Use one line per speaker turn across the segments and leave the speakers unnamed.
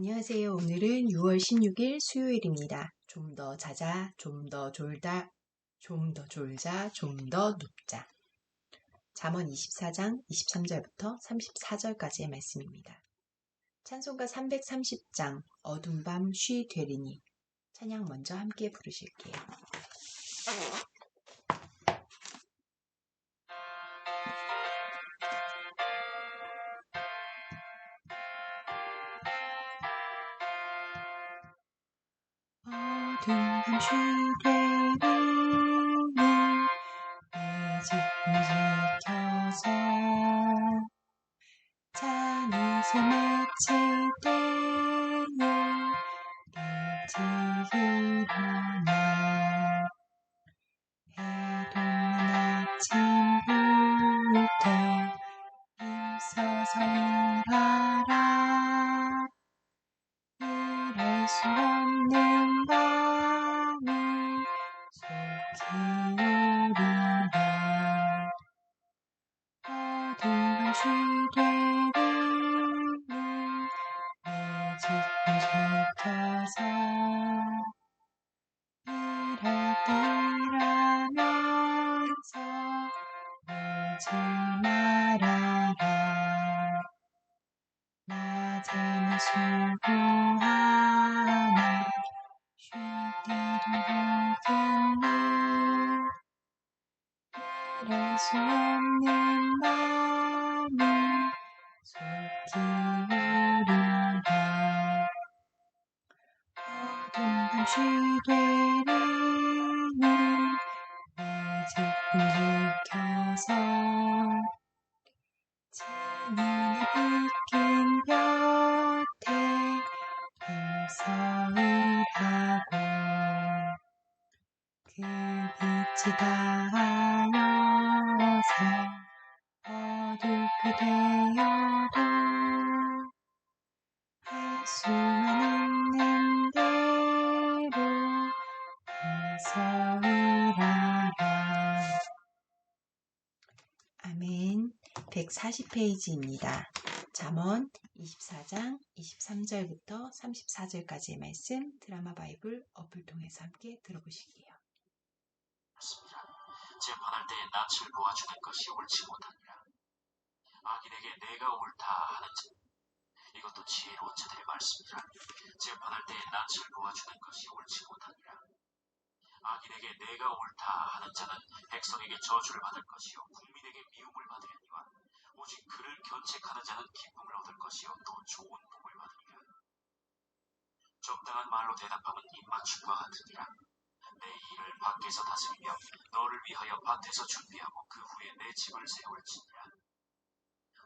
안녕하세요. 오늘은 6월 16일 수요일입니다. 좀 더 자자, 좀 더 졸다, 좀 더 졸자, 좀 더 눕자. 잠언 24장 23절부터 34절까지의 말씀입니다. 찬송가 330장 어둠 밤 쉬 되리니 찬양 먼저 함께 부르실게요. 밤 쉬되리니 매직 지켜서 잔이서 마칠 때에 일찍 일어나 일할 수 없는 마음이 속히 오리라 어둠 밤 쉬되리니 매직을 지켜서 진이는 빗긴 곁에 힘써 일하고 그 빛이 닿아 되어도 할 수만 있는 대로 힘써 일하라 아멘 140페이지입니다. 잠언 24장 23절부터 34절까지의 말씀 드라마 바이블 어플 통해서 함께 들어보실게요.
습니다 재판할 때에 낯을 보아주는 것이 옳지 못하니라. 악인에게 내가 옳다 하는 자. 이것도 지혜로운 자들의 말씀이라. 재판할 때에 낯을 보아주는 것이 옳지 못하니라. 악인에게 내가 옳다 하는 자는 백성에게 저주를 받을 것이요 국민에게 미움을 받으려니와 오직 그를 견책하는 자는 기쁨을 얻을 것이요 또 좋은 복을 받으리라. 적당한 말로 대답하면 입맞춤과 같으니라. 내 일을 밖에서 다스리며 너를 위하여 밭에서 준비하고 그 후에 내 집을 세울지니라.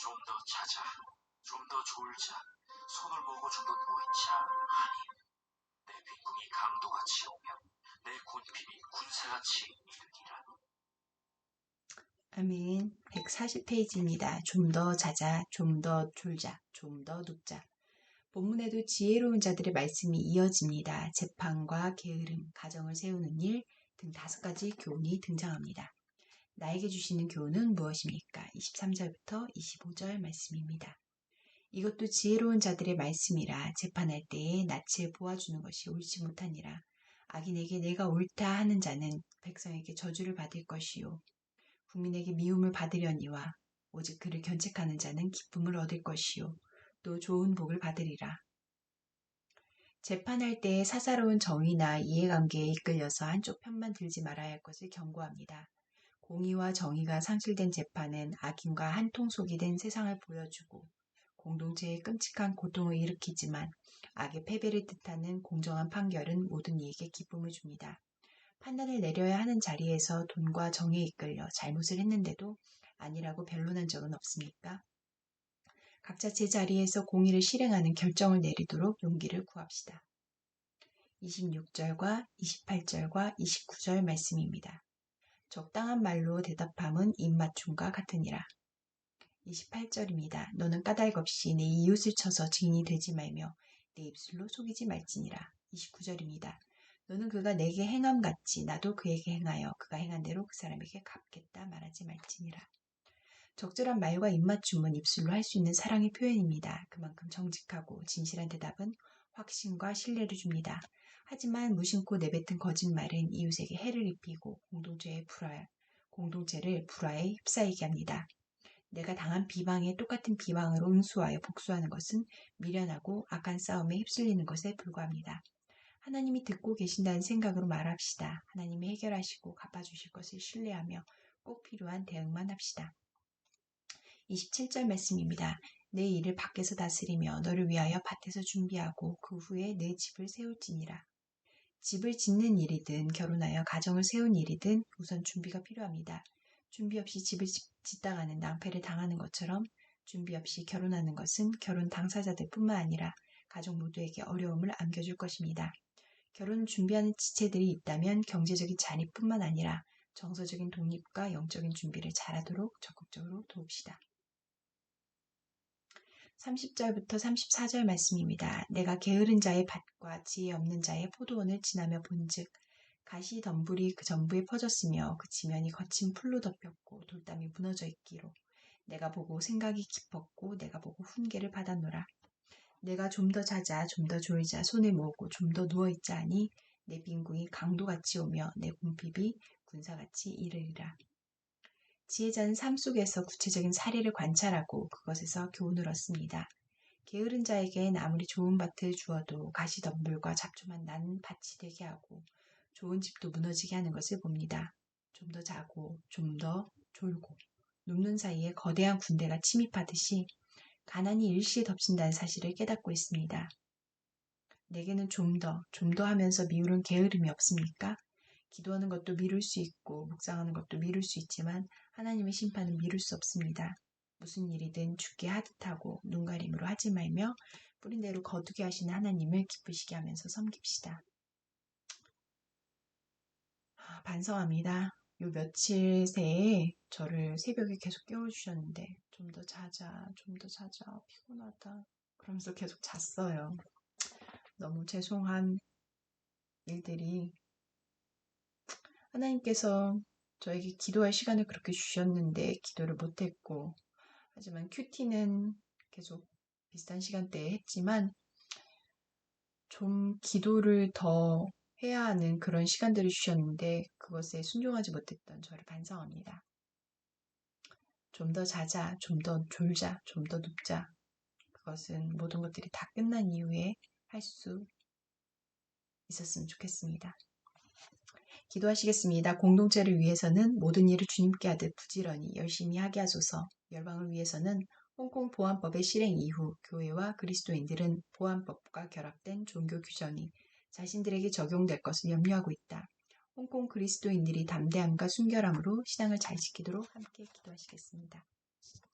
좀더 자자, 좀더 졸자, 손을 모으고 좀 더 누워있자 하니 내 빈궁이 강도같이 오며 내 군필이 군사같이 이르기라.
아멘 140페이지입니다. 좀 더 자자, 좀 더 졸자, 좀 더 눕자. 본문에도 지혜로운 자들의 말씀이 이어집니다. 재판과 게으름, 가정을 세우는 일 등 다섯 가지 교훈이 등장합니다. 나에게 주시는 교훈은 무엇입니까? 23절부터 25절 말씀입니다. 이것도 지혜로운 자들의 말씀이라 재판할 때에 낯을 보아주는 것이 옳지 못하니라. 악인에게 내가 옳다 하는 자는 백성에게 저주를 받을 것이요. 국민에게 미움을 받으려니와 오직 그를 견책하는 자는 기쁨을 얻을 것이요. 또 좋은 복을 받으리라. 재판할 때 사사로운 정의나 이해관계에 이끌려서 한쪽 편만 들지 말아야 할 것을 경고합니다. 공의와 정의가 상실된 재판은 악인과 한통속이 된 세상을 보여주고 공동체에 끔찍한 고통을 일으키지만 악의 패배를 뜻하는 공정한 판결은 모든 이에게 기쁨을 줍니다. 판단을 내려야 하는 자리에서 돈과 정에 이끌려 잘못을 했는데도 아니라고 변론한 적은 없습니까? 각자 제 자리에서 공의를 실행하는 결정을 내리도록 용기를 구합시다. 26절과 28절과 29절 말씀입니다. 적당한 말로 대답함은 입맞춤과 같으니라. 28절입니다. 너는 까닭 없이 내 이웃을 쳐서 증인이 되지 말며 내 입술로 속이지 말지니라. 29절입니다. 너는 그가 내게 행함 같이 나도 그에게 행하여 그가 행한 대로 그 사람에게 갚겠다 말하지 말지니라. 적절한 말과 입맞춤은 입술로 할 수 있는 사랑의 표현입니다. 그만큼 정직하고 진실한 대답은 확신과 신뢰를 줍니다. 하지만 무심코 내뱉은 거짓말은 이웃에게 해를 입히고 공동체의 불화, 공동체를 불화에 휩싸이게 합니다. 내가 당한 비방에 똑같은 비방으로 응수하여 복수하는 것은 미련하고 악한 싸움에 휩쓸리는 것에 불과합니다. 하나님이 듣고 계신다는 생각으로 말합시다. 하나님이 해결하시고 갚아주실 것을 신뢰하며 꼭 필요한 대응만 합시다. 27절 말씀입니다. 내 일을 밖에서 다스리며 너를 위하여 밭에서 준비하고 그 후에 내 집을 세울지니라. 집을 짓는 일이든 결혼하여 가정을 세운 일이든 우선 준비가 필요합니다. 준비 없이 집을 짓다가는 낭패를 당하는 것처럼 준비 없이 결혼하는 것은 결혼 당사자들 뿐만 아니라 가족 모두에게 어려움을 안겨줄 것입니다. 결혼을 준비하는 지체들이 있다면 경제적인 자립뿐만 아니라 정서적인 독립과 영적인 준비를 잘하도록 적극적으로 도웁시다. 30절부터 34절 말씀입니다. 내가 게으른 자의 밭과 지혜 없는 자의 포도원을 지나며 본즉 가시 덤불이 그 전부에 퍼졌으며 그 지면이 거친 풀로 덮였고 돌담이 무너져 있기로 내가 보고 생각이 깊었고 내가 보고 훈계를 받았노라. 내가 좀 더 자자 좀 더 졸자 손을 모으고 좀 더 누워 있자 하니 내 빈궁이 강도같이 오며 내 궁핍이 군사같이 이르리라. 지혜자는 삶 속에서 구체적인 사례를 관찰하고 그것에서 교훈을 얻습니다. 게으른 자에겐 아무리 좋은 밭을 주어도 가시 덤불과 잡초만 난 밭이 되게 하고 좋은 집도 무너지게 하는 것을 봅니다. 좀 더 자고 좀 더 졸고 눕는 사이에 거대한 군대가 침입하듯이 가난이 일시에 덮친다는 사실을 깨닫고 있습니다. 내게는 좀 더, 좀 더 하면서 미우는 게으름이 없습니까? 기도하는 것도 미룰 수 있고, 묵상하는 것도 미룰 수 있지만, 하나님의 심판은 미룰 수 없습니다. 무슨 일이든 죽게 하듯 하고, 눈가림으로 하지 말며, 뿌린 대로 거두게 하시는 하나님을 기쁘시게 하면서 섬깁시다. 아, 반성합니다. 요 며칠 새에 저를 새벽에 계속 깨워주셨는데, 좀 더 자자, 좀 더 자자, 피곤하다. 그러면서 계속 잤어요. 너무 죄송한 일들이 하나님께서 저에게 기도할 시간을 그렇게 주셨는데 기도를 못했고 하지만 큐티는 계속 비슷한 시간대에 했지만 좀 기도를 더 해야 하는 그런 시간들을 주셨는데 그것에 순종하지 못했던 저를 반성합니다. 좀 더 자자, 좀 더 졸자, 좀 더 눕자. 그것은 모든 것들이 다 끝난 이후에 할 수 있었으면 좋겠습니다. 기도하시겠습니다. 공동체를 위해서는 모든 일을 주님께 하듯 부지런히 열심히 하게 하소서. 열방을 위해서는 홍콩 보안법의 실행 이후 교회와 그리스도인들은 보안법과 결합된 종교 규정이 자신들에게 적용될 것을 염려하고 있다. 홍콩 그리스도인들이 담대함과 순결함으로 신앙을 잘 지키도록 함께 기도하시겠습니다.